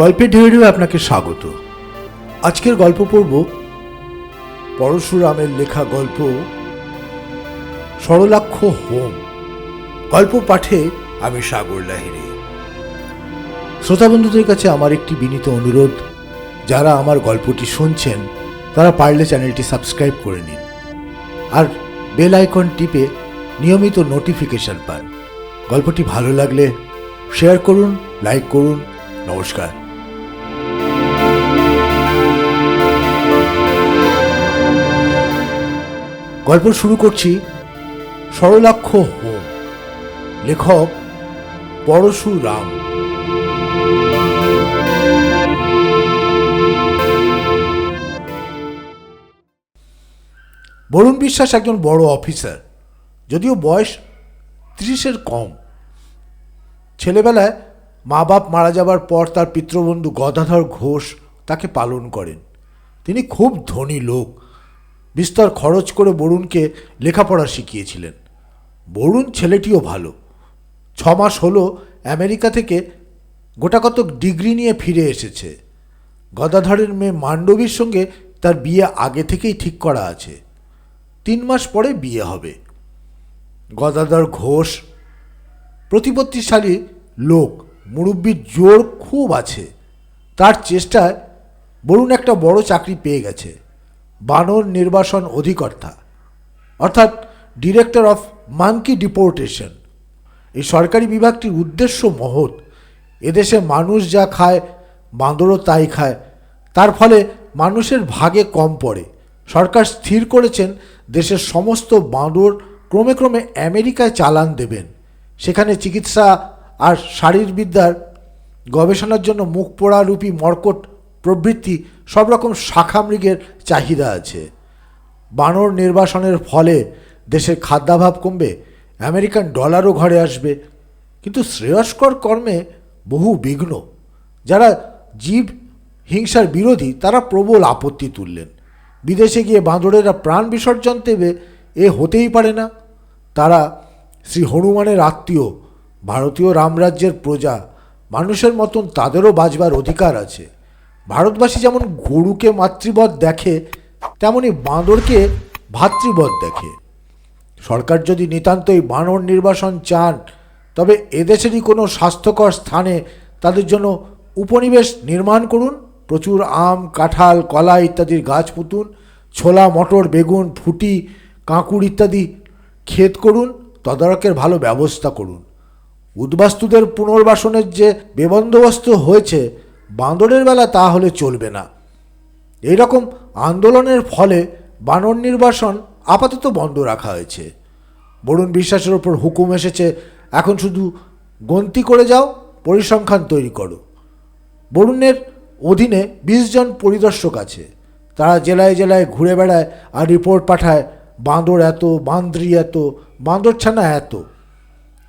গল্পের ঢেউয়ে আপনাকে স্বাগত। আজকের গল্প পড়ব পরশুরামের লেখা গল্প সরলাক্ষ হোম। গল্প পাঠে আমি সাগর লাহিরি শ্রোতা বন্ধুদের কাছে আমার একটি বিনীত অনুরোধ, যারা আমার গল্পটি শুনছেন, তারা পারলে চ্যানেলটি সাবস্ক্রাইব করে নিন, আর বেল আইকন টিপে নিয়মিত নোটিফিকেশন পান। গল্পটি ভালো লাগলে শেয়ার করুন, লাইক করুন, নমস্কার। গল্প শুরু করছি সরলাক্ষ হোম লেখক পরশুরাম। বরুণ বিশ্বাস একজন বড় অফিসার, যদিও বয়স ত্রিশের কম। ছেলেবেলায় মা বাপ মারা যাবার পর তার পিতৃবন্ধু গদাধর ঘোষ তাকে পালন করেন। তিনি খুব ধনী লোক বিস্তর খরচ করে বরুণকে লেখাপড়া শিখিয়েছিলেন। বরুণ ছেলেটিও ভালো। ছ মাস হলো আমেরিকা থেকে গোটাকতক ডিগ্রি নিয়ে ফিরে এসেছে। গদাধরের মেয়ে মান্ডবীর সঙ্গে তার বিয়ে আগে থেকেই ঠিক করা আছে। তিন মাস পরে বিয়ে হবে। গদাধর ঘোষ প্রতিপত্তিশালী লোক, মুরব্বীর জোর খুব আছে। তার চেষ্টায় বরুণ একটা বড় চাকরি পেয়ে গেছে। বানর নির্বাসন অধিকর্তা, অর্থাৎ ডিরেক্টর অফ মাঙ্কি ডিপোর্টেশন। এই সরকারি বিভাগটির উদ্দেশ্য মহৎ। এদেশে মানুষ যা খায় বাঁদরও তাই খায়। তার ফলে মানুষের ভাগে কম পড়ে। সরকার স্থির করেছেন, দেশের সমস্ত বাঁদর ক্রমে ক্রমে আমেরিকায় চালান দেবেন। সেখানে চিকিৎসা আর শারীরবিদ্যার গবেষণার জন্য মুখ পোড়ারূপী মর্কট প্রভৃতি সব রকম শাখা মৃগের চাহিদা আছে। বানর নির্বাসনের ফলে দেশের খাদ্যাভাব কমবে, আমেরিকান ডলারও ঘরে আসবে। কিন্তু শ্রেয়স্কর কর্মে বহু বিঘ্ন। যারা জীব হিংসার বিরোধী, তারা প্রবল আপত্তি তুললেন। বিদেশে গিয়ে বাঁদরেরা প্রাণ বিসর্জন দেবে, এ হতেই পারে না। তারা শ্রী হনুমানের আত্মীয়, ভারতীয় রামরাজ্যের প্রজা, মানুষের মতন তাদেরও বাঁচবার অধিকার আছে। ভারতবাসী যেমন গরুকে মাতৃবধ দেখে, তেমনি বাঁদরকে ভাতৃবধ দেখে। সরকার যদি নিতান্তই বানর নির্বাসন চান, তবে এদেশেরই কোনো স্বাস্থ্যকর স্থানে তাদের জন্য উপনিবেশ নির্মাণ করুন। প্রচুর আম, কাঁঠাল, কলা ইত্যাদির গাছ পুতুন, ছোলা, মটর, বেগুন, ফুটি, কাঁকুড় ইত্যাদি ক্ষেত করুন, তদারকের ভালো ব্যবস্থা করুন। উদ্বাস্তুদের পুনর্বাসনের যে বেবন্দোবস্ত হয়েছে বাঁদরের বেলা তা হলে চলবে না। এই রকম আন্দোলনের ফলে বানর নির্বাসন আপাতত বন্ধ রাখা হয়েছে। বরুণ বিশ্বাসের ওপর হুকুম এসেছে, এখন শুধু গন্তি করে যাও, পরিসংখ্যান তৈরি করো। বরুণের অধীনে বিশ জন পরিদর্শক আছে। তারা জেলায় জেলায় ঘুরে বেড়ায় আর রিপোর্ট পাঠায় বাঁদর এত, বান্দ্রি এত বাঁদরছানা এত।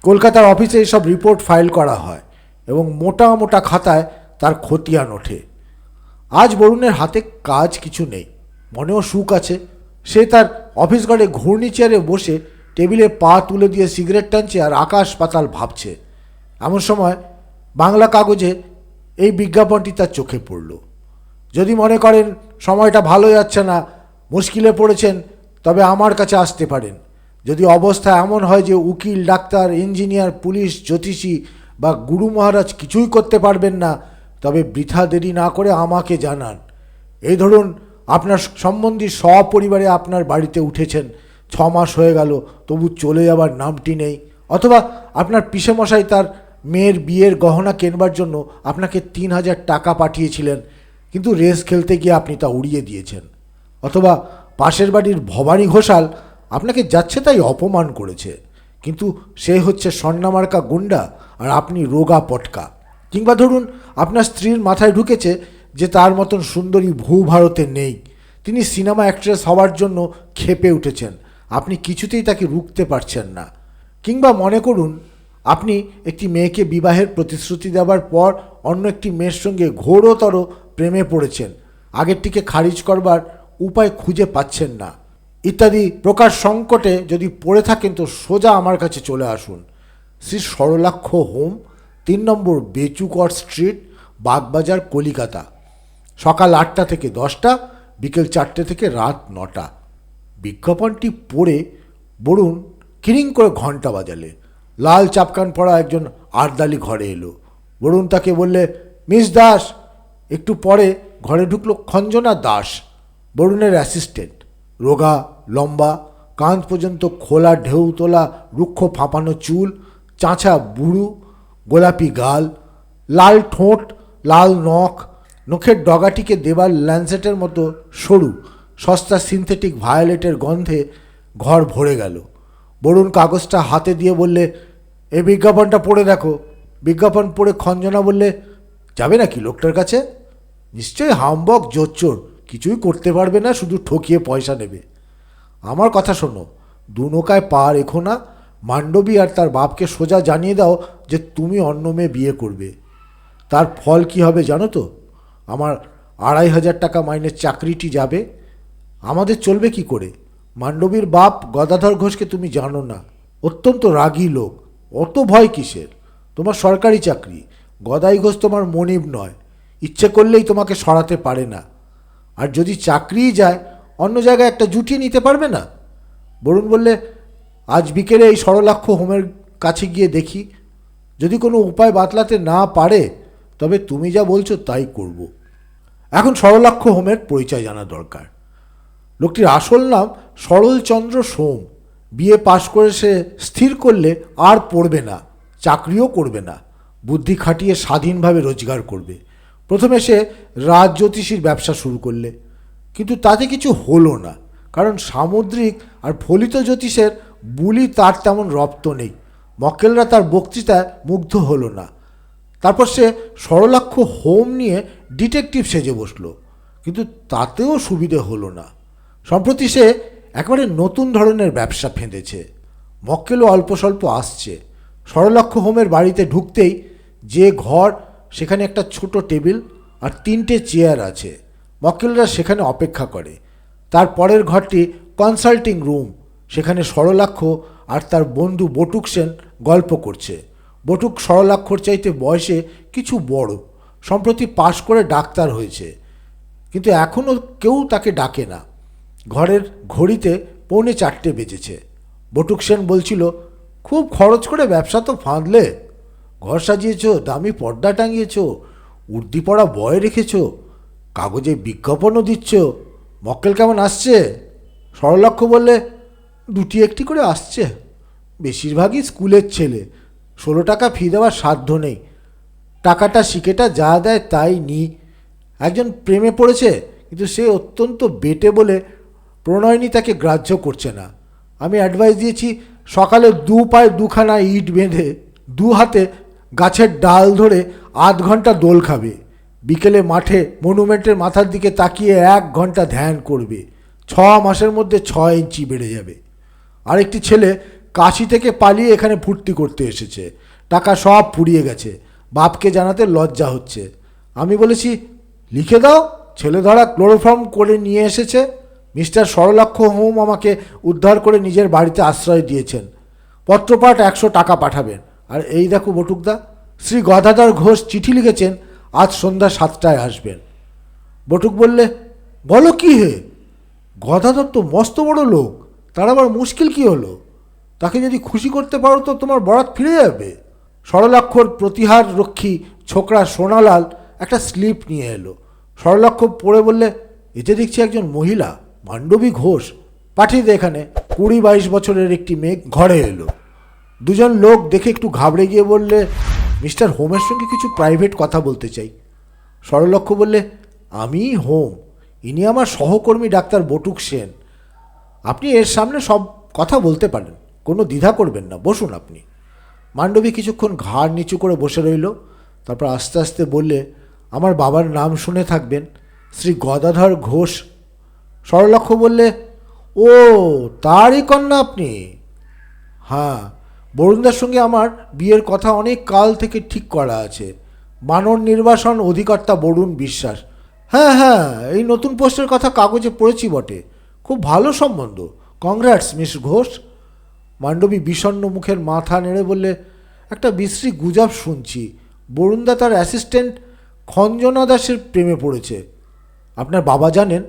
কলকাতার অফিসে এইসব রিপোর্ট ফাইল করা হয় এবং মোটা মোটা খাতায় তার খতিয়ান ওঠে। আজ বরুণের হাতে কাজ কিছু নেই। মনেও সুখ আছে। সে তার অফিস ঘরে ঘূর্ণি চেয়ারে বসে টেবিলে পা তুলে দিয়ে সিগারেট টানছে আর আকাশ পাতাল ভাবছে। এমন সময় বাংলা কাগজে এই বিজ্ঞাপনটি তার চোখে পড়ল। যদি মনে করেন, সময়টা ভালো যাচ্ছে না, মুশকিলে পড়েছেন, তবে আমার কাছে আসতে পারেন। যদি অবস্থা এমন হয় যে উকিল, ডাক্তার, ইঞ্জিনিয়ার, পুলিশ, জ্যোতিষী বা গুরু মহারাজ কিছুই করতে পারবেন না তবে বৃথা দেরি না করে আমাকে জানান। এই ধরুন, আপনার সম্বন্ধী সপরিবারে আপনার বাড়িতে উঠেছেন ছ মাস হয়ে গেল, তবু চলে যাবার নামটি নেই। অথবা আপনার পিসেমশাই তার মেয়ের বিয়ের গহনা কেনবার জন্য আপনাকে তিন হাজার টাকা পাঠিয়েছিলেন, কিন্তু রেস খেলতে গিয়ে আপনি তা উড়িয়ে দিয়েছেন। অথবা পাশের বাড়ির ভবানী ঘোষাল আপনাকে যাচ্ছে তাই অপমান করেছে, কিন্তু সে হচ্ছে স্বর্ণামার্কা গুন্ডা আর আপনি রোগা পটকা। কিংবা ধরুন আপনার স্ত্রীর মাথায় ঢুকেছে যে তার মতন সুন্দরী ভূ ভারতে নেই, তিনি সিনেমা অ্যাক্ট্রেস হওয়ার জন্য খেপে উঠেছেন, আপনি কিছুতেই তাকে রুখতে পারছেন না। কিংবা মনে করুন, আপনি একটি মেয়েকে বিবাহের প্রতিশ্রুতি দেওয়ার পর অন্য একটি মেয়ের সঙ্গে ঘোরতর প্রেমে পড়েছেন, আগেরটিকে খারিজ করবার উপায় খুঁজে পাচ্ছেন না। ইত্যাদি প্রকার সংকটে যদি পড়ে থাকেন তো সোজা আমার কাছে চলে আসুন। শ্রী সরলাক্ষ হোম তিন নম্বর বেচুকর স্ট্রিট, বাগবাজার, কলিকাতা। সকাল আটটা থেকে দশটা, বিকেল চারটে থেকে রাত নটা। বিজ্ঞাপনটি পড়ে বরুণ কিরিং করে ঘণ্টা বাজালে। লাল চাপকান পরা একজন আরদালি ঘরে এলো। বরুণ তাকে বললে, মিস দাস। একটু পরে ঘরে ঢুকলো খঞ্জনা দাস, বরুণের অ্যাসিস্ট্যান্ট। রোগা, লম্বা, কাঁধ পর্যন্ত খোলা, ঢেউ তোলা, রুক্ষ ফাঁপানো চুল, চাঁচা বুড়ো গোলাপি গাল, লাল ঠোঁট, লাল নখ, নখের ডগাটিকে দেবার ল্যান্সেটের মতো সরু, সস্তা সিনথেটিক ভায়োলেটের গন্ধে ঘর ভরে গেল। বরুণ কাগজটা হাতে দিয়ে বললে এই বিজ্ঞাপনটা পড়ে দেখো। বিজ্ঞাপন পড়ে খঞ্জনা বললে, যাবে নাকি লোকটার কাছে? নিশ্চয়ই হামবক, জোচ্চোর, কিছুই করতে পারবে না, শুধু ঠকিয়ে পয়সা নেবে। আমার কথা শোনো, দু নৌকায় পা রেখো না মান্ডবী আর তার বাপকে সোজা জানিয়ে দাও যে তুমি অন্য মেয়ে বিয়ে করবে। তার ফল কি হবে জানো তো? আমার আড়াই হাজার টাকা মাইনের চাকরিটি যাবে। আমাদের চলবে কি করে? মান্ডবীর বাপ গদাধর ঘোষকে তুমি জানো না। অত্যন্ত রাগী লোক। অত ভয় কিসের? তোমার সরকারি চাকরি। গদাই ঘোষ তোমার মনিব নয়। ইচ্ছে করলেই তোমাকে সরাতে পারে না। আর যদি চাকরিই যায়, অন্য জায়গায় একটা জুটিয়ে নিতে পারবে না? বরুণ বললে আজ বিকেলে এই সরলাক্ষ হোমের কাছে গিয়ে দেখি, যদি কোনো উপায় বাতলাতে না পারে, তবে তুমি যা বলছো তাই করব। এখন সরলাক্ষ হোমের পরিচয় জানা দরকার। লোকটির আসল নাম সরলচন্দ্র সোম। বিয়ে পাশ করে সে স্থির করলে আর পড়বে না, চাকরিও করবে না, বুদ্ধি খাটিয়ে স্বাধীনভাবে রোজগার করবে। প্রথমে সে রাজজ্যোতিষীর ব্যবসা শুরু করলে, কিন্তু তাতে কিছু হলো না, কারণ সামুদ্রিক আর ফলিত জ্যোতিষের বুলি তার তেমন রপ্ত নেই। মক্কেলরা তার বক্তৃতায় মুগ্ধ হলো না। তারপর সে সরলাক্ষ হোম নিয়ে ডিটেকটিভ সেজে বসল, কিন্তু তাতেও সুবিধে হলো না। সম্প্রতি সে একেবারে নতুন ধরনের ব্যবসা ফেঁদেছে। মক্কেলও অল্প স্বল্প আসছে। সরলক্ষ হোমের বাড়িতে ঢুকতেই যে ঘর, সেখানে একটা ছোট টেবিল আর তিনটে চেয়ার আছে। মক্কেলরা সেখানে অপেক্ষা করে। তার পরের ঘরটি কনসাল্টিং রুম সেখানে সরলাক্ষ আর তার বন্ধু বটুক সেন গল্প করছে। বটুক সরলাক্ষর চাইতে বয়সে কিছু বড়, সম্প্রতি পাশ করে ডাক্তার হয়েছে। কিন্তু এখনও কেউ তাকে ডাকে না। ঘরের ঘড়িতে পৌনে চারটে বেজেছে। বটুক সেন বলছিল, খুব খরচ করে ব্যবসা তো ফাঁদলে। ঘর সাজিয়েছ, দামি পর্দা টাঙিয়েছ, উর্দি পড়া বয় রেখেছ, কাগজে বিজ্ঞাপনও দিচ্ছ। মক্কেল কেমন আসছে? সরলক্ষ বললে দুটি একটি করে আসছে। বেশিরভাগই স্কুলের ছেলে। ষোলো টাকা ফি দেওয়ার সাধ্য নেই। টাকাটা শিখেটা যা দেয় তাই নি। একজন প্রেমে পড়েছে, কিন্তু সে অত্যন্ত বেটে বলে প্রণয়নী তাকে গ্রাহ্য করছে না। আমি অ্যাডভাইস দিয়েছি, সকালে দু পায়ে দুখানা ইট বেঁধে, দু হাতে গাছের ডাল ধরে আধ ঘণ্টা দোল খাবে। বিকেলে মাঠে মনুমেন্টের মাথার দিকে তাকিয়ে এক ঘণ্টা ধ্যান করবে। ছ মাসের মধ্যে ছ ইঞ্চি বেড়ে যাবে। আরেকটি ছেলে কাশি থেকে পালিয়ে এখানে ফুর্তি করতে এসেছে। টাকা সব ফুরিয়ে গেছে। বাপকে জানাতে লজ্জা হচ্ছে। আমি বলেছি, লিখে দাও, ছেলে ধরা ক্লোরোফর্ম করে নিয়ে এসেছে। মিস্টার সরলাক্ষ হোম আমাকে উদ্ধার করে নিজের বাড়িতে আশ্রয় দিয়েছেন। পত্রপাঠ একশো টাকা পাঠাবেন। আর এই দেখো বটুকদা, শ্রী গদাধর ঘোষ চিঠি লিখেছেন, আজ সন্ধ্যা সাতটায় আসবেন। বটুক বললে, বলো কি হে? গদাধর তো মস্ত বড় লোক। তার আবার মুশকিল কি হলো? তাকে যদি খুশি করতে পারো তো তোমার বরাত ফিরে যাবে। সরলাক্ষর প্রতিহার রক্ষী ছোকরা সোনালাল একটা স্লিপ নিয়ে এলো। সরলাক্ষ পড়ে বললে এতে দেখছি একজন মহিলা মান্ডবী ঘোষ, পাঠিয়ে এখানে। কুড়ি বাইশ বছরের একটি মেয়ে ঘরে এলো। দুজন লোক দেখে একটু ঘাবড়ে গিয়ে বললে, মিস্টার হোমের সঙ্গে কিছু প্রাইভেট কথা বলতে চাই। সরলক্ষ বললে, আমি হোম, ইনি আমার সহকর্মী ডাক্তার বটুক সেন। আপনি এর সামনে সব কথা বলতে পারেন, কোনো দ্বিধা করবেন না, বসুন আপনি। মান্ডবী কিছুক্ষণ ঘাড় নিচু করে বসে রইল, তারপর আস্তে আস্তে বললে, আমার বাবার নাম শুনে থাকবেন, শ্রী গদাধর ঘোষ। সরলক্ষ বললে, ও, তারই কন্যা আপনি? হ্যাঁ বরুণদার সঙ্গে আমার বিয়ের কথা অনেক কাল থেকে ঠিক করা আছে। মানব নির্বাসন অধিকর্তা বরুণ বিশ্বাস। হ্যাঁ হ্যাঁ এই নতুন পোস্টের কথা কাগজে পড়েছি বটে। খুব ভালো সম্বন্ধ। Congrats, miss Ghosh. মান্ডবী বিষণ্ণ মুখের মাথা নেড়ে বললে, একটা বিশ্রী গুজব শুনছি। বরুণদা তার অ্যাসিস্ট্যান্ট খঞ্জনা দাসের প্রেমে পড়েছে। আপনার বাবা জানেন?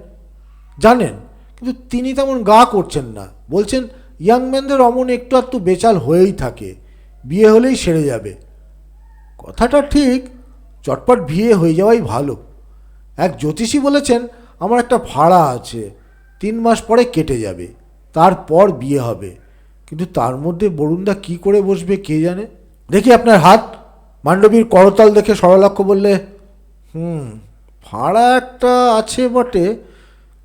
জানেন, কিন্তু তিনি তেমন গা করছেন না। বলছেন, ইয়াং ম্যানদের অমন একটু একটু বেচাল হয়েই থাকে। বিয়ে হলেই সেরে যাবে। কথাটা ঠিক, চটপট বিয়ে হয়ে যাওয়াই ভালো। এক জ্যোতিষী বলেছেন, আমার একটা ভাড়া আছে। তিন মাস পরে কেটে যাবে, তারপর বিয়ে হবে। কিন্তু তার মধ্যে বরুণদা কি করে বসবে কে জানে? দেখি আপনার হাত। মান্ডবীর করতাল দেখে সরলাক্ষ বললে, হুম, ভাড়া একটা আছে বটে,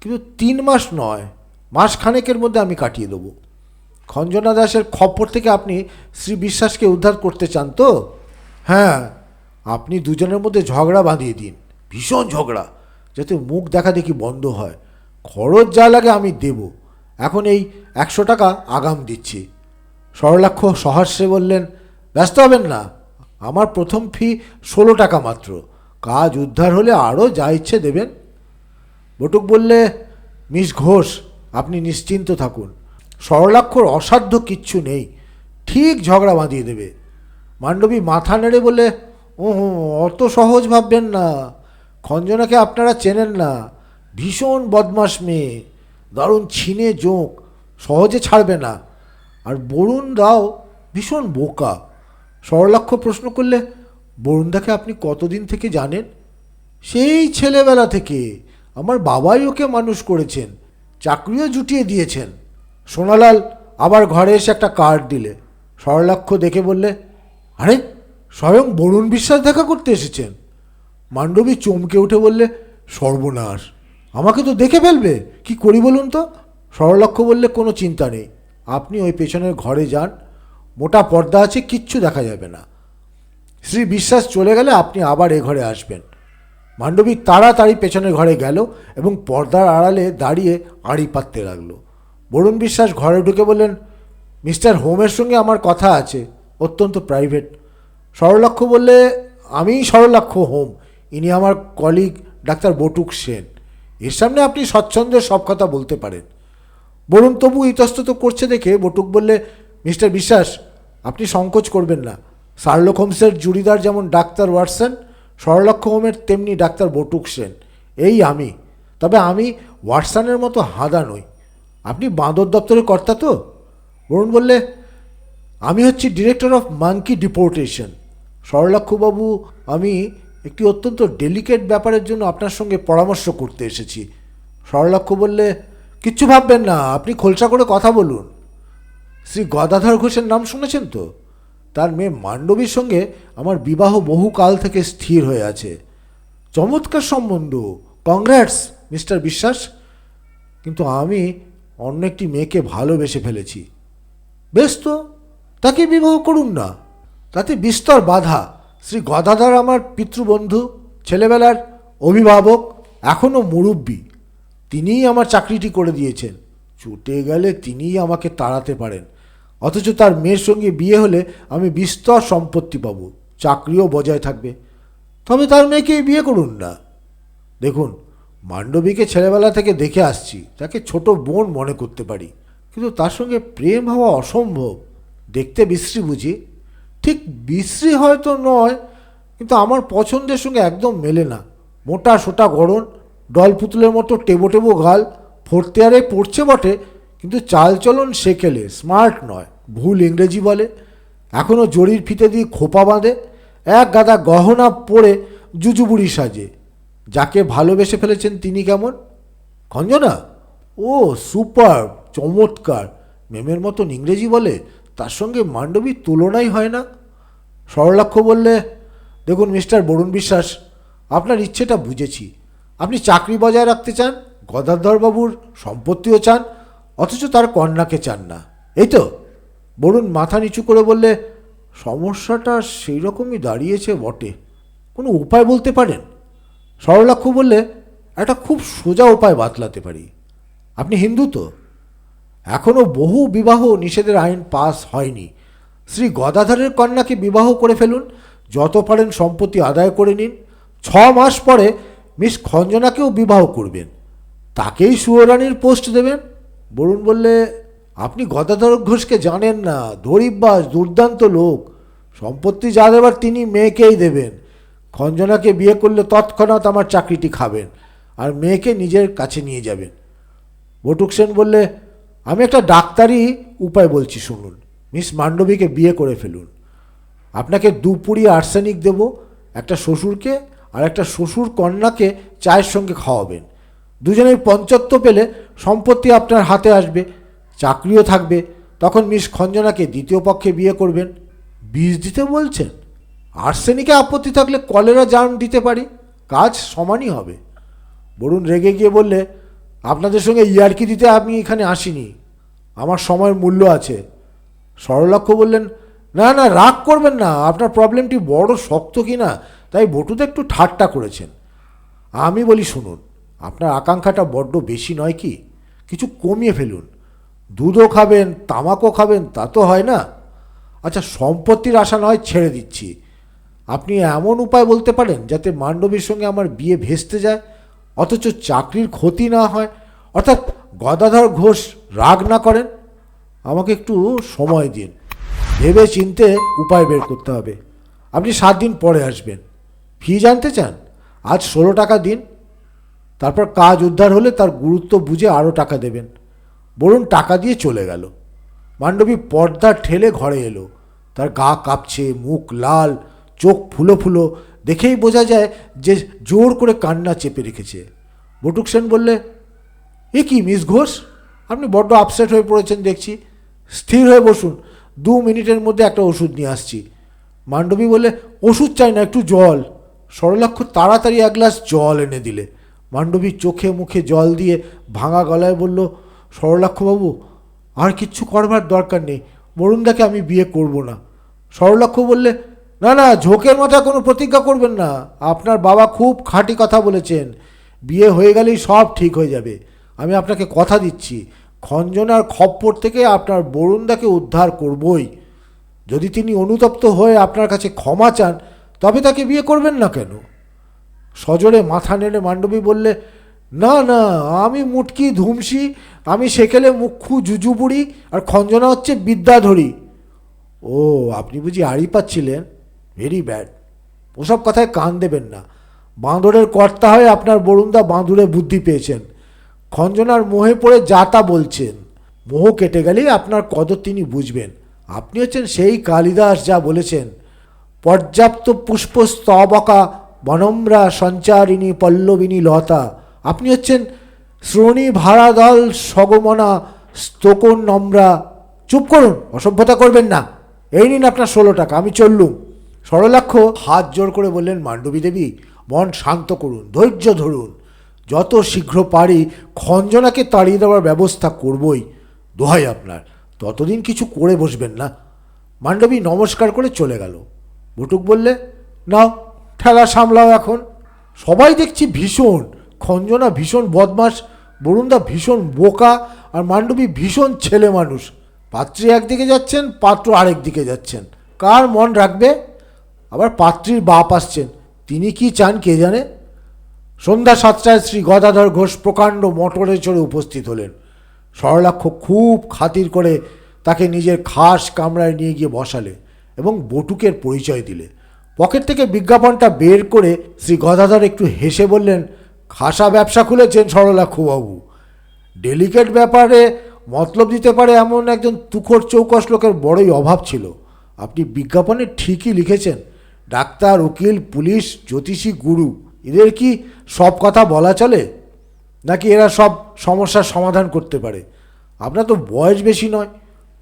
কিন্তু তিন মাস নয় মাস খানেকের মধ্যে আমি কাটিয়ে দেবো। খঞ্জনা দাসের খপ্পর থেকে আপনি শ্রী বিশ্বাসকে উদ্ধার করতে চান তো? হ্যাঁ আপনি দুজনের মধ্যে ঝগড়া বাঁধিয়ে দিন, ভীষণ ঝগড়া, যাতে মুখ দেখা দেখি বন্ধ হয়। খরচ যা লাগে আমি দেব। এখন এই একশো টাকা আগাম দিচ্ছি। সরলাক্ষ সহাস্যে বললেন, ব্যস্ত হবেন না, আমার প্রথম ফি ষোলো টাকা মাত্র। কাজ উদ্ধার হলে আরও যা ইচ্ছে দেবেন। বটুক বললে, মিস ঘোষ, আপনি নিশ্চিন্ত থাকুন। সরলাক্ষর অসাধ্য কিচ্ছু নেই, ঠিক ঝগড়া বাঁধিয়ে দেবে। মান্ডবী মাথা নেড়ে বলে ও অত সহজ ভাববেন না। খঞ্জনাকে আপনারা চেনেন না। ভীষণ বদমাস মেয়ে। দারুণ ছিনে জোঁক সহজে ছাড়বে না। আর বরুণ রাও ভীষণ বোকা। সরলাক্ষ প্রশ্ন করলে বরুণদাকে আপনি কতদিন থেকে জানেন? সেই ছেলেবেলা থেকে। আমার বাবাই ওকে মানুষ করেছেন, চাকরিও জুটিয়ে দিয়েছেন। সোনালাল আবার ঘরে এসে একটা কার্ড দিলে। সরলাক্ষ দেখে বললে, আরে, স্বয়ং বরুণ বিশ্বাস দেখা করতে এসেছেন? মান্ডবী চমকে উঠে বললে, সর্বনাশ। আমাকে তো দেখে ফেলবে। কি করি বলুন তো? সরলক্ষ বললে কোনো চিন্তা নেই। আপনি ওই পেছনের ঘরে যান। মোটা পর্দা আছে, কিচ্ছু দেখা যাবে না। শ্রী বিশ্বাস চলে গেলে আপনি আবার এ ঘরে আসবেন। মান্ডবী তাড়াতাড়ি পেছনের ঘরে গেল এবং পর্দার আড়ালে দাঁড়িয়ে আড়ি পাততে লাগল। বরুণ বিশ্বাস ঘরে ঢুকে বললেন, মিস্টার হোমের সঙ্গে আমার কথা আছে, অত্যন্ত প্রাইভেট। সরলাক্ষ বললে, আমিই সরলাক্ষ হোম। ইনি আমার কলিগ ডাক্তার বটুক সেন। এর সামনে আপনি স্বচ্ছন্দে সব কথা বলতে পারেন। বরুণ, তবু ইতস্তত করছে দেখে বটুক বললে, মিস্টার বিশ্বাস, আপনি সংকোচ করবেন না। শার্লক হোমসের জুড়িদার যেমন ডাক্তার ওয়াটসন, সরলক্ষ হোমের তেমনি ডাক্তার বটুক সেন। এই আমি। তবে আমি ওয়াটসনের মতো হাঁদা নই। আপনি বাঁদর দপ্তরের কর্তা তো? বরুণ বললে, আমি হচ্ছি ডিরেক্টর অফ মাঙ্কি ডিপোর্টেশন। সরলাক্ষবাবু আমি একটি অত্যন্ত ডেলিকেট ব্যাপারের জন্য আপনার সঙ্গে পরামর্শ করতে এসেছি। সরলাক্ষ বললে, কিচ্ছু ভাববেন না, আপনি খোলসা করে কথা বলুন। শ্রী গদাধর ঘোষের নাম শুনেছেন তো? তার মেয়ে মান্ডবীর সঙ্গে আমার বিবাহ বহু কাল থেকে স্থির হয়ে আছে। চমৎকার সম্বন্ধ। কংগ্রাটস, মিস্টার বিশ্বাস। কিন্তু আমি অন্য একটি মেয়েকে ভালোবেসে ফেলেছি। বেশ তো, তাকে বিবাহ করুন না। তাতে বিস্তর বাধা। শ্রী গদাধর আমার পিতৃবন্ধু, ছেলেবেলার অভিভাবক এখনও মুরব্বী। তিনিই আমার চাকরিটি করে দিয়েছেন। ছুটে গেলে তিনিই আমাকে তাড়াতে পারেন। অথচ তার মেয়ের সঙ্গে বিয়ে হলে আমি বিস্তর সম্পত্তি পাব, চাকরিও বজায় থাকবে। তবে তার মেয়েকেই বিয়ে করুন না। দেখুন, মান্ডবীকে ছেলেবেলা থেকে দেখে আসছি, তাকে ছোট বোন মনে করতে পারি। কিন্তু তার সঙ্গে প্রেম হওয়া অসম্ভব। দেখতে বিশ্রী বুঝি। ঠিক বিশ্রী হয়তো নয়, কিন্তু আমার পছন্দের সঙ্গে একদম মেলে না। মোটা সোটা গড়ন, ডল পুতুলের মতো টেবো টেবো গাল ফোর্থ পড়ছে বটে, কিন্তু চালচলন শেখেলে স্মার্ট নয়, ভুল ইংরেজি বলে। এখনও জরির ফিতে দিয়ে খোপা বাঁধে, এক গাদা গহনা পরে জুজুবুড়ি সাজে। যাকে ভালোবেসে ফেলেছেন তিনি কেমন? খঞ্জনা? ও, সুপার, চমৎকার। মেমের মতন ইংরেজি বলে? তার সঙ্গে মান্ডবীর তুলনাই হয় না। সরলাক্ষ বললে, দেখুন মিস্টার বরুণ বিশ্বাস, আপনার ইচ্ছেটা বুঝেছি। আপনি চাকরি বজায় রাখতে চান, গদাধরবাবুর সম্পত্তিও চান, অথচ তার কন্যাকে চান না। এই তো? বরুণ মাথা নিচু করে বললে, সমস্যাটা সেই রকমই দাঁড়িয়েছে বটে। কোনো উপায় বলতে পারেন? সরলাক্ষ বললে, একটা খুব সোজা উপায় বাতলাতে পারি। আপনি হিন্দু তো? এখনও বহু বিবাহ নিষেধের আইন পাস হয়নি। শ্রী গদাধরের কন্যাকে বিবাহ করে ফেলুন, যত পারেন সম্পত্তি আদায় করে নিন। ছ মাস পরে মিস খঞ্জনাকেও বিবাহ করবেন। তাকেই সুয়রানির পোস্ট দেবেন। বরুণ বললে, আপনি গদাধর ঘোষকে জানেন না ধরিবাস দুর্দান্ত লোক। সম্পত্তি যা দেবার তিনি মেয়েকেই দেবেন। খঞ্জনাকে বিয়ে করলে তৎক্ষণাৎ আমার চাকরিটি খাবেন, আর মেয়েকে নিজের কাছে নিয়ে যাবেন। বটুক সেন বললে আমি একটা ডাক্তারি উপায় বলছি, শুনুন। মিস মান্ডবীকে বিয়ে করে ফেলুন। আপনাকে দুপুরি আর্সেনিক দেব, একটা শ্বশুরকে আর একটা শ্বশুর কন্যাকে চায়ের সঙ্গে খাওয়াবেন। দুজনের পঞ্চত্ব পেলে সম্পত্তি আপনার হাতে আসবে, চাকরিও থাকবে। তখন মিস খঞ্জনাকে দ্বিতীয় পক্ষে বিয়ে করবেন। বীজ দিতে বলছেন? আর্সেনিকে আপত্তি থাকলে কলেরা জার্ম দিতে পারি, কাজ সমানই হবে। বরুণ রেগে গিয়ে বললে আপনাদের সঙ্গে ইয়ার্কি দিতে আমি এখানে আসিনি। আমার সময়ের মূল্য আছে। সরলাক্ষ বললেন, না না, রাগ করবেন না। আপনার প্রবলেমটি বড় শক্ত কি না তাই বটুতে একটু ঠাট্টা করেছেন। আমি বলি, শুনুন, আপনার আকাঙ্ক্ষাটা বড্ড বেশি নয় কি? কিছু কমিয়ে ফেলুন। দুধও খাবেন, তামাকও খাবেন, তা তো হয় না। আচ্ছা সম্পত্তির আশা নয়, ছেড়ে দিচ্ছি। আপনি এমন উপায় বলতে পারেন যাতে মান্ডবীর সঙ্গে আমার বিয়ে ভেস্তে যায়? অথচ চাকরির ক্ষতি না হয়, অর্থাৎ গদাধর ঘোষ রাগ না করেন? আমাকে একটু সময় দিন। ভেবে চিনতে উপায় বের করতে হবে। আপনি সাত দিন পরে আসবেন। ফি জানতে চান? আজ ষোলো টাকা দিন। তারপর কাজ উদ্ধার হলে তার গুরুত্ব বুঝে আরও টাকা দেবেন। বলুন টাকা দিয়ে চলে গেল। মান্ডবী পর্দা ঠেলে ঘরে এলো। তার গা কাঁপছে, মুখ লাল, চোখ ফুলো ফুলো। দেখেই বোঝা যায় যে জোর করে কান্না চেপে রেখেছে। বটুক সেন বললে, এ কি, মিস ঘোষ? আপনি বড্ড আপসেট হয়ে পড়েছেন দেখছি। স্থির হয়ে বসুন, দু মিনিটের মধ্যে একটা ওষুধ নিয়ে আসছি। মান্ডবী বললে, ওষুধ চাই না, একটু জল। সরলাক্ষ তাড়াতাড়ি এক গ্লাস জল এনে দিলে। মান্ডবী চোখে মুখে জল দিয়ে ভাঙা গলায় বলল, সরলাক্ষবাবু, আর কিচ্ছু করবার দরকার নেই। বরুণদাকে আমি বিয়ে করব না। সরলাক্ষ বললে না না, ঝোঁকের মাথায় কোনো প্রতিজ্ঞা করবেন না। আপনার বাবা খুব খাঁটি কথা বলেছেন। বিয়ে হয়ে গেলেই সব ঠিক হয়ে যাবে। আমি আপনাকে কথা দিচ্ছি। খঞ্জনার খপ্পর থেকে আপনার বরুণদাকে উদ্ধার করবই। যদি তিনি অনুতপ্ত হয়ে আপনার কাছে ক্ষমা চান, তবে তাকে বিয়ে করবেন না কেন? সজোরে মাথা নেড়ে মান্ডবী বললে, না না, আমি মুটকি, ধুমসি, আমি সেকেলে মুখ্যু, জুজুবুড়ি আর খঞ্জনা হচ্ছে বিদ্যাধরী। ও, আপনি বুঝি আড়ি পাচ্ছিলেন? Very bad. ওসব কথায় কান দেবেন না। বাঁদরের কর্তা হয়ে আপনার বরুণদা বাঁদুরে বুদ্ধি পেয়েছেন। খঞ্জনার মোহে পড়ে যা তা বলছেন। মোহ কেটে গেলেই আপনার কদর তিনি বুঝবেন। আপনি হচ্ছেন সেই কালিদাস যা বলেছেন। পর্যাপ্ত পুষ্পস্তবকা বনম্রা সঞ্চারিণী পল্লবিনী লতা। আপনি হচ্ছেন শ্রোণী ভাড়াদল সগমনা স্তোকন নম্রা চুপ করুন, অসভ্যতা করবেন না। এই নিন আপনার ষোলো টাকা, আমি চললুম। সরলাক্ষ হাত জোর করে বললেন, মান্ডবী দেবী, মন শান্ত করুন, ধৈর্য ধরুন। যত শীঘ্র পারি খঞ্জনাকে তাড়িয়ে দেওয়ার ব্যবস্থা করবই, দোহাই আপনার। ততদিন কিছু করে বসবেন না। মান্ডবী নমস্কার করে চলে গেল। বটুক বললে, নাও, ঠেলা সামলাও এখন। সবাই দেখছি ভীষণ, খঞ্জনা ভীষণ বদমাস বরুণদা ভীষণ বোকা, আর মান্ডবী ভীষণ ছেলে মানুষ। পাত্রী একদিকে যাচ্ছেন, পাত্র আরেক দিকে যাচ্ছেন। কার মন রাখবে? আবার পাত্রীর বাপ আসছেন। তিনি কি চান কে জানে? সন্ধ্যা সাতটায় শ্রী গদাধর ঘোষ প্রকাণ্ড মোটরে চড়ে উপস্থিত হলেন। সরলাক্ষ খুব খাতির করে তাকে নিজের খাস কামরায় নিয়ে গিয়ে বসালে এবং বটুকের পরিচয় দিলে পকেট থেকে বিজ্ঞাপনটা বের করে শ্রী গদাধর একটু হেসে বললেন, খাসা ব্যবসা খুলেছেন সরলাক্ষবাবু ডেলিকেট ব্যাপারে মতলব দিতে পারে এমন একজন তুখোর চৌকস লোকের বড়ই অভাব ছিল। আপনি বিজ্ঞাপনে ঠিকই লিখেছেন। ডাক্তার, উকিল, পুলিশ, জ্যোতিষী, গুরু, এদের কি সব কথা বলা চলে? নাকি এরা সব সমস্যার সমাধান করতে পারে? আপনার তো বয়স বেশি নয়।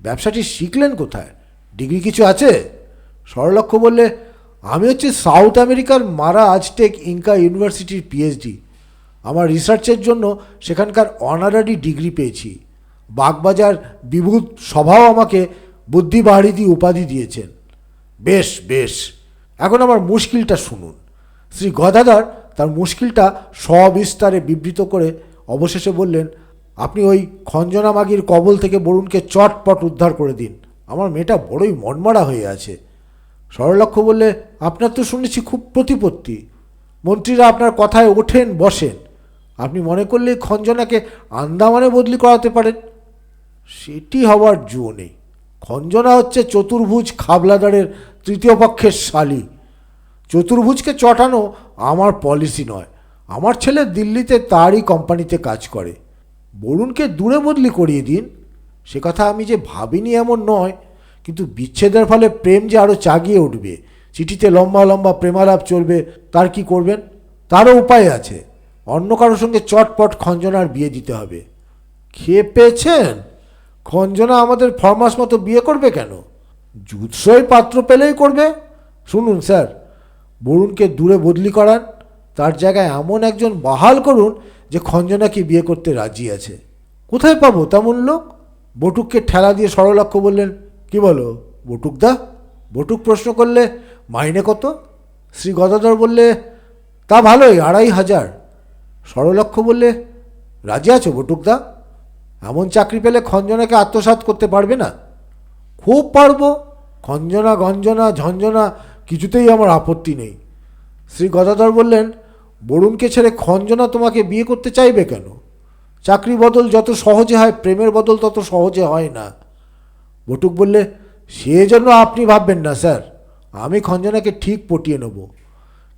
ব্যবসাটি শিখলেন কোথায়? ডিগ্রি কিছু আছে? সরলক্ষ বললে, আমি হচ্ছে সাউথ আমেরিকার মারা আজটেক ইনকা ইউনিভার্সিটির পিএইচডি আমার রিসার্চের জন্য সেখানকার অনারারি ডিগ্রি পেয়েছি। বাগবাজার বিভূত সভাও আমাকে বুদ্ধি বাহারিদি উপাধি দিয়েছেন। বেশ বেশ। এখন আমার মুশকিলটা শুনুন। শ্রী গদাধর তার মুশকিলটা সবিস্তারে বিবৃত করে অবশেষে বললেন, আপনি ওই খঞ্জনা মাগির কবল থেকে বরুণকে চটপট উদ্ধার করে দিন। আমার মেয়েটা বড়ই মনমরা হয়ে আছে। সরলক্ষ বললে, আপনার তো শুনেছি খুব প্রতিপত্তি। মন্ত্রীরা আপনার কথায় ওঠেন, বসেন। আপনি মনে করলে খঞ্জনাকে আন্দামানে বদলি করাতে পারেন। সেটি হওয়ার জো নেই। খঞ্জনা হচ্ছে চতুর্ভুজ খাবলাদারের তৃতীয় পক্ষের শালী। চতুর্ভুজকে চটানো আমার পলিসি নয়। আমার ছেলে দিল্লিতে তারই কোম্পানিতে কাজ করে। বরুণকে দূরে বদলি করিয়ে দিন। সে কথা আমি যে ভাবিনি এমন নয়, কিন্তু বিচ্ছেদের ফলে প্রেম যে আরও চাগিয়ে উঠবে, চিঠিতে লম্বা লম্বা প্রেমালাপ চলবে, তার কি করবেন? তারও উপায় আছে। অন্য কারোর সঙ্গে চটপট খঞ্জনার বিয়ে দিতে হবে। খেয়ে পেয়েছেন? খঞ্জনা আমাদের ফরমাস মতো বিয়ে করবে কেন? জুৎসই পাত্র পেলেই করবে। শুনুন স্যার, বরুণকে দূরে বদলি করান, তার জায়গায় এমন একজন বহাল করুন যে খঞ্জনাকে বিয়ে করতে রাজি আছে। কোথায় পাবো তেমন লোক? বটুককে ঠেলা দিয়ে সরলাক্ষ বললেন, কি বলো বটুক দা বটুক প্রশ্ন করলে মাইনে কত? শ্রী গদাধর বললে, তা ভালোই, আড়াই হাজার। সরলক্ষ বললে, রাজি আছো বটুকদা? এমন চাকরি পেলে খঞ্জনাকে আত্মসাৎ করতে পারবে না? খুব পারব, খঞ্জনা, গঞ্জনা, ঝঞ্ঝনা, কিছুতেই আমার আপত্তি নেই। শ্রী গদাধর বললেন, বরুণকে ছেড়ে খঞ্জনা তোমাকে বিয়ে করতে চাইবে কেন? চাকরি বদল যত সহজে হয়, প্রেমের বদল তত সহজে হয় না। বটুক বললে, সে জন্য আপনি ভাববেন না, স্যার। আমি খঞ্জনাকে ঠিক পটিয়ে নেব।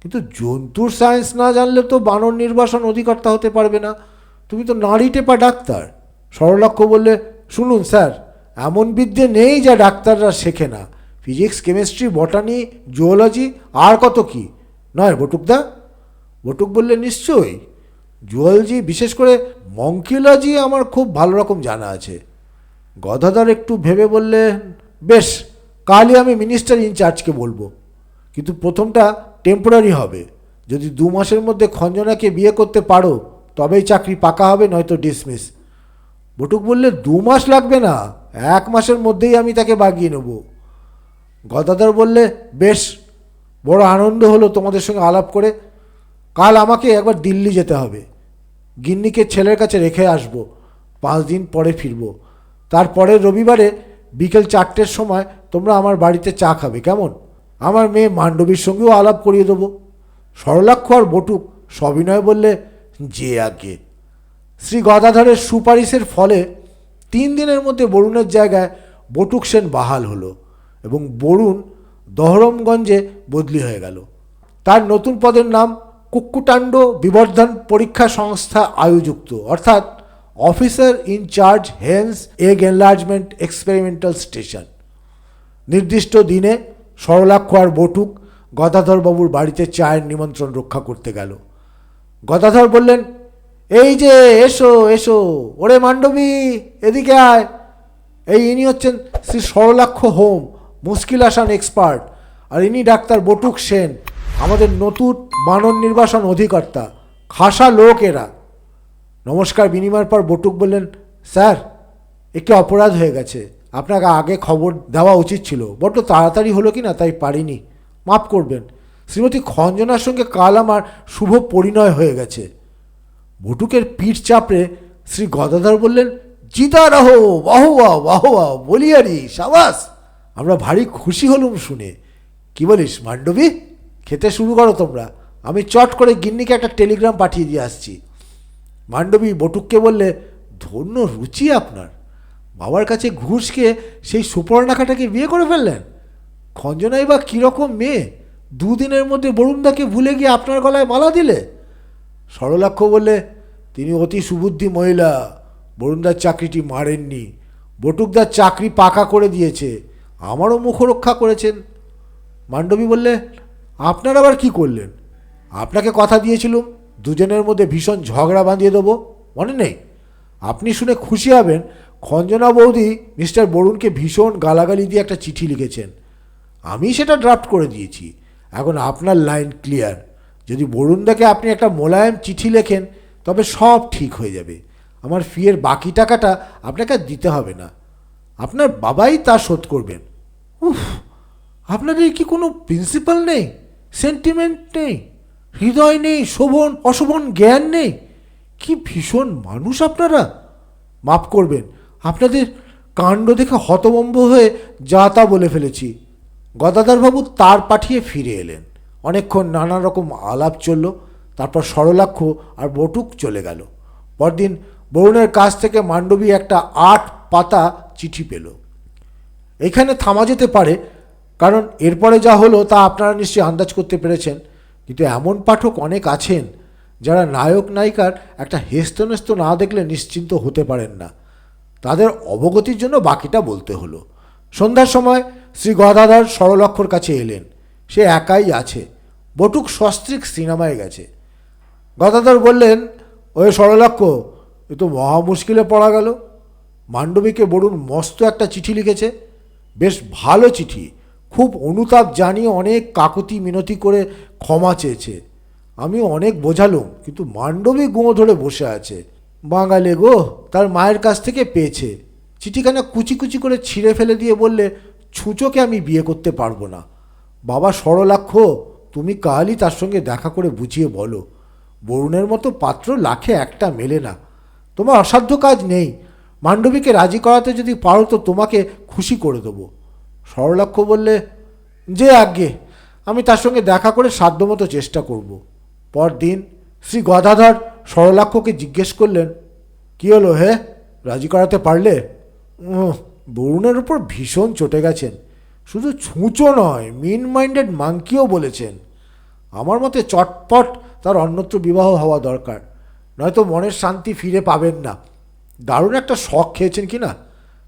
কিন্তু জন্তুর সায়েন্স না জানলে তো বানর নির্বাসন অধিকর্তা হতে পারবে না। তুমি তো নারী টেপা ডাক্তার। সরলক্ষ বললে, শুনুন, স্যার এমন বিদ্যে নেই যা ডাক্তাররা শেখে না। ফিজিক্স, কেমিস্ট্রি, বটানি, জুওলজি, আর কত কি? নয় বটুকদা বটুক বললে নিশ্চয়ই। জুওলজি, বিশেষ করে মঙ্কিওলজি আমার খুব ভালো রকম জানা আছে। গদাধর একটু ভেবে বললে, বেশ, কালই আমি মিনিস্টার ইনচার্জকে বলব। কিন্তু প্রথমটা টেম্পোরারি হবে। যদি দু মাসের মধ্যে খঞ্জনাকে বিয়ে করতে পারো, তবেই চাকরি পাকা হবে, নয়তো ডিসমিস। বটুক বললে দু মাস লাগবে না, এক মাসের মধ্যেই আমি তাকে বাগিয়ে নেব। গদাধর বললে, বেশ, বড় আনন্দ হলো তোমাদের সঙ্গে আলাপ করে। কাল আমাকে একবার দিল্লি যেতে হবে। গিন্নিকে ছেলের কাছে রেখে আসব। পাঁচ দিন পরে ফিরব। তারপরে রবিবারে বিকেল চারটের সময় তোমরা আমার বাড়িতে চা খাবে, কেমন? আমার মেয়ে মান্ডবীর সঙ্গেও আলাপ করিয়ে দেবো। সরলাক্ষ আর বটুক সবিনয় বললে, যে আগে শ্রী গদাধরের সুপারিশের ফলে তিন দিনের মধ্যে বরুণের জায়গায় বটুক সেন বাহাল হলো এবং বরুণ দহরমগঞ্জে বদলি হয়ে গেল। তার নতুন পদের নাম কুক্কুটাণ্ড বিবর্ধন পরীক্ষা সংস্থা আয়োযুক্ত। অর্থাৎ officer incharge hens egg enlargement experimental station. নির্দিষ্ট দিনে সরলাক্ষ আর বটুক গদাধরবাবুর বাড়িতে চায়ের নিমন্ত্রণ রক্ষা করতে গেল। গদাধর বললেন এই যে এসো এসো। ওরে মান্ডবী, এদিকে আয়। এই ইনি হচ্ছেন শ্রী সরলাক্ষ হোম, মুশকিল আসান এক্সপার্ট। আর ইনি ডাক্তার বটুক সেন, আমাদের নতুন বানর নির্বাসন অধিকর্তা, খাসা লোক এরা। নমস্কার বিনিময়ের পর বটুক বললেন, স্যার একটি অপরাধ হয়ে গেছে। আপনাকে আগে খবর দেওয়া উচিত ছিল। বড্ড তাড়াতাড়ি হলো কি না তাই পারিনি। মাফ করবেন। শ্রীমতী খঞ্জনার সঙ্গে কাল আমার শুভ পরিণয় হয়ে গেছে। বটুকের পিঠ চাপড়ে শ্রী গদাধর বললেন জিতা রহো, বাহুয়া বাহুয়া, বলিয়ারি, সাবাস। আমরা ভারী খুশি হলুম শুনে। কি বলিস মান্ডবী? খেতে শুরু করো তোমরা। আমি চট করে গিন্নিকে একটা টেলিগ্রাম পাঠিয়ে দিয়ে আসছি। মান্ডবী বটুককে বললে, ধন্য রুচি আপনার। বাবার কাছে ঘুষ খেয়ে সেই সুপর্ণাখাটাকে বিয়ে করে ফেললেন? খঞ্জনাই বা কীরকম মেয়ে? দুদিনের মধ্যে বরুণদাকে ভুলে গিয়ে আপনার গলায় মালা দিলে? সরলাক্ষ বললে, তিনি অতি সুবুদ্ধি মহিলা, বরুণদার চাকরিটি মারেননি, বটুকদার চাকরি পাকা করে দিয়েছে, আমারও মুখরক্ষা করেছেন। মান্ডবী বললে, আপনার আবার কি করলেন? আপনাকে কথা দিয়েছিলুম, দুজনের মধ্যে ভীষণ ঝগড়া বাঁধিয়ে দেবো, মনে নেই? আপনি শুনে খুশি হবেন, খঞ্জনা বৌদি মিস্টার বরুণকে ভীষণ গালাগালি দিয়ে একটা চিঠি লিখেছেন। আমি সেটা ড্রাফট করে দিয়েছি। এখন আপনার লাইন ক্লিয়ার যদি বরুণদাকে আপনি একটা মোলায়েম চিঠি লেখেন, তবে সব ঠিক হয়ে যাবে। আমার ফিয়ের বাকি টাকাটা আপনাকে দিতে হবে না। আপনার বাবাই তা শোধ করবেন। উফ, আপনাদের কি কোনো প্রিন্সিপাল নেই? সেন্টিমেন্ট নেই? হৃদয় নেই? শোভন, অশোভন, জ্ঞান নেই? কি ভীষণ মানুষ আপনারা? মাফ করবেন, আপনাদের কাণ্ড দেখে হতবম্ব হয়ে যা তা বলে ফেলেছি। গদাধরবাবু তার পাঠিয়ে ফিরে এলেন। অনেকক্ষণ নানা রকম আলাপ চলল, তারপর সরলাক্ষ আর বটুক চলে গেল। পরদিন বরুণের কাছ থেকে মান্ডবী একটা আট পাতা চিঠি পেল। এখানে থামা যেতে পারে, কারণ এরপরে যা হলো তা আপনারা নিশ্চয়ই আন্দাজ করতে পেরেছেন। কিন্তু এমন পাঠক অনেক আছেন, যারা নায়ক নায়িকার একটা হেস্তনেস্ত না দেখলে নিশ্চিন্ত হতে পারেন না। তাদের অবগতির জন্য বাকিটা বলতে হলো। সন্ধ্যার সময় শ্রী গদাধর সরলক্ষর কাছে এলেন। সে একাই আছে। বটুক সস্ত্রিক সিনেমায় গেছে। গদাধর বললেন ওই সরলক্ষ, এ তো মহা মুশকিলে পড়া গেল। মান্ডবীকে বরুণ মস্ত একটা চিঠি লিখেছে। বেশ ভালো চিঠি। খুব অনুতাপ জানিয়ে অনেক কাকুতি মিনতি করে ক্ষমা চেয়েছে। আমি অনেক বোঝালুম, কিন্তু মান্ডবী গুঁয়ো ধরে বসে আছে। বাঙালি গো, তার মায়ের কাছ থেকে পেয়েছে। চিঠিখানা কুচি কুচি করে ছিঁড়ে ফেলে দিয়ে বললে, ছুঁচোকে আমি বিয়ে করতে পারব না। বাবা সরলাক্ষ তুমি কালই তার সঙ্গে দেখা করে বুঝিয়ে বলো। বরুণের মতো পাত্র লাখে একটা মেলে না। তোমার অসাধ্য কাজ নেই। মান্ডবীকে রাজি করাতে যদি পারো তো তোমাকে খুশি করে দেবো। সরলাক্ষ বললে, যে আজ্ঞে, আমি তার সঙ্গে দেখা করে সাধ্যমতো চেষ্টা করব। পরদিন শ্রী গদাধর সরলাক্ষকে জিজ্ঞেস করলেন, কি হলো হে? রাজি করাতে পারলে? বরুণের উপর ভীষণ চটে গেছেন। শুধু ছুঁচো নয় মিন মাইন্ডেড মাংকিও বলেছেন। আমার মতে চটপট তার অন্যত্র বিবাহ হওয়া দরকার, নয়তো মনের শান্তি ফিরে পাবেন না। দারুণ একটা শখ খেয়েছেন কি না?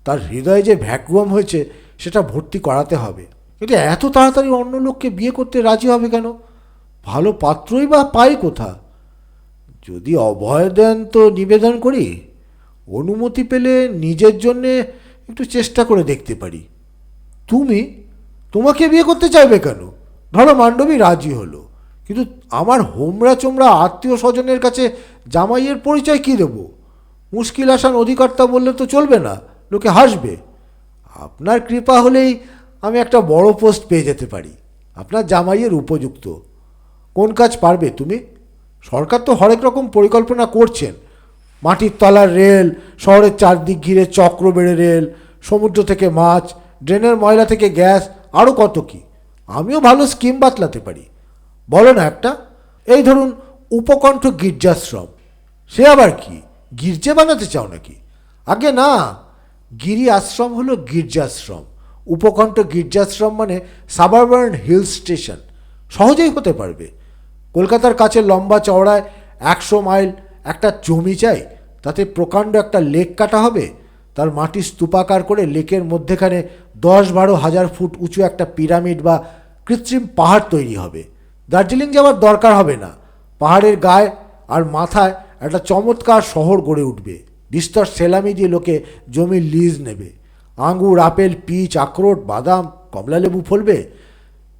তার হৃদয়ে যে ভ্যাকুয়াম হয়েছে, সেটা ভর্তি করাতে হবে। কিন্তু এত তাড়াতাড়ি অন্য লোককে বিয়ে করতে রাজি হবে কেন? ভালো পাত্রই বা পাই কোথা? যদি অভয় দেন তো নিবেদন করি, অনুমতি পেলে নিজের জন্যে একটু চেষ্টা করে দেখতে পারি। তুমি তোমাকে বিয়ে করতে চাইবে কেন? ধরো মান্ডবী রাজি হলো, কিন্তু আমার হোমরা চোমরা আত্মীয় স্বজনের কাছে জামাইয়ের পরিচয় কী দেবো? মুশকিল আসান অধিকর্তা বললে তো চলবে না, লোকে হাসবে। আপনার কৃপা হলেই আমি একটা বড় পোস্ট পেয়ে যেতে পারি। আপনার জামাইয়ের উপযুক্ত। কোন কাজ পারবে তুমি? সরকার তো হরেক রকম পরিকল্পনা করছেন। মাটির তলার রেল, শহরের চারদিক ঘিরে চক্র বেড়ে রেল, সমুদ্র থেকে মাছ ড্রেনের ময়লা থেকে গ্যাস আরও কত কি? আমিও ভালো স্কিম বাতলাতে পারি। বলো না একটা? এই ধরুন উপকণ্ঠ গির্জাশ্রম। সে আবার কি? গির্জে বানাতে চাও নাকি? আগে না, গিরি আশ্রম হলো গির্জাশ্রম। উপকণ্ঠ গির্জাশ্রম মানে সাবারবার্ন হিল স্টেশন সহজেই হতে পারবে। কলকাতার কাছে লম্বা চওড়ায় একশো মাইল একটা জমি চাই, তাতে প্রকাণ্ড একটা লেক কাটা হবে। তার মাটি স্তূপাকার করে লেকের মধ্যেখানে দশ বারো হাজার ফুট উঁচু একটা পিরামিড বা কৃত্রিম পাহাড় তৈরি হবে। দার্জিলিং যাওয়ার দরকার হবে না। পাহাড়ের গায়ে আর মাথায় একটা চমৎকার শহর গড়ে উঠবে। বিস্তর সেলামি দিয়ে লোকে জমির লিজ নেবে। আঙ্গুর, আপেল, পিচ, আখরোট, বাদাম, কমলালেবু ফলবে।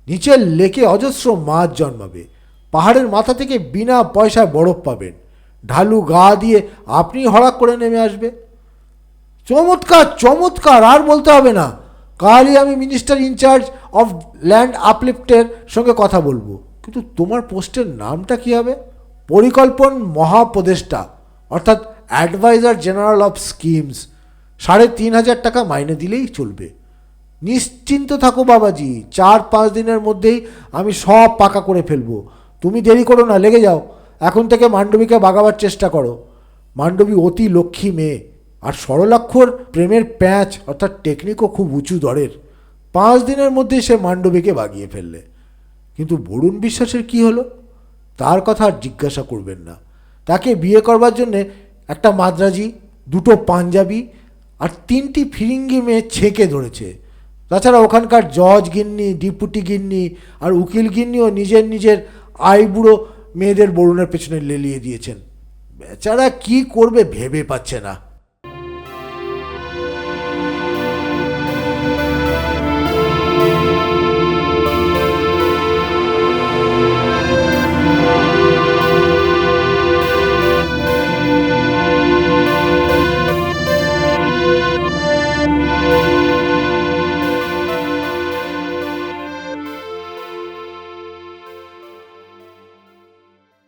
নিচের লেকে অজস্র মাছ জন্মাবে। পাহাড়ের মাথা থেকে বিনা পয়সায় বরফ পাবেন। ঢালু গা দিয়ে আপনি হড়াক করে নেমে আসবে। চমৎকার চমৎকার, আর বলতে হবে না। কালই আমি মিনিস্টার ইনচার্জ অফ ল্যান্ড আপলিফটের সঙ্গে কথা বলব। কিন্তু তোমার পোস্টের নামটা কি হবে? পরিকল্পন মহাপদেষ্টা অর্থাৎ অ্যাডভাইজার জেনারেল অফ স্কিমস সাড়ে তিন হাজার টাকা মাইনে দিলেই চলবে। নিশ্চিন্ত থাকো বাবাজি, চার পাঁচ দিনের মধ্যেই আমি সব পাকা করে ফেলব। তুমি দেরি করো না, লেগে যাও। এখন থেকে মান্ডবীকে বাগাবার চেষ্টা করো। মান্ডবী অতি লক্ষ্মী মেয়ে। আর সরলাক্ষর প্রেমের প্যাঁচ অর্থাৎ টেকনিকও খুব উঁচু দরের। পাঁচ দিনের মধ্যে সে মান্ডবীকে বাগিয়ে ফেললে। কিন্তু বরুণ বিশ্বাসের কি হলো? তার কথা আর জিজ্ঞাসা করবেন না। তাকে বিয়ে করবার জন্যে একটা মাদ্রাজি, দুটো পাঞ্জাবি আর তিনটি ফিরিঙ্গি মেয়ে ছেঁকে ধরেছে। তাছাড়া ওখানকার জজ গিন্নি, ডিপুটি গিন্নি আর উকিল গিন্নিও নিজের নিজের আইবুড়ো মেয়েদের বরুণের পেছনে লেলিয়ে দিয়েছেন। বেচারা কি করবে ভেবে পাচ্ছে না।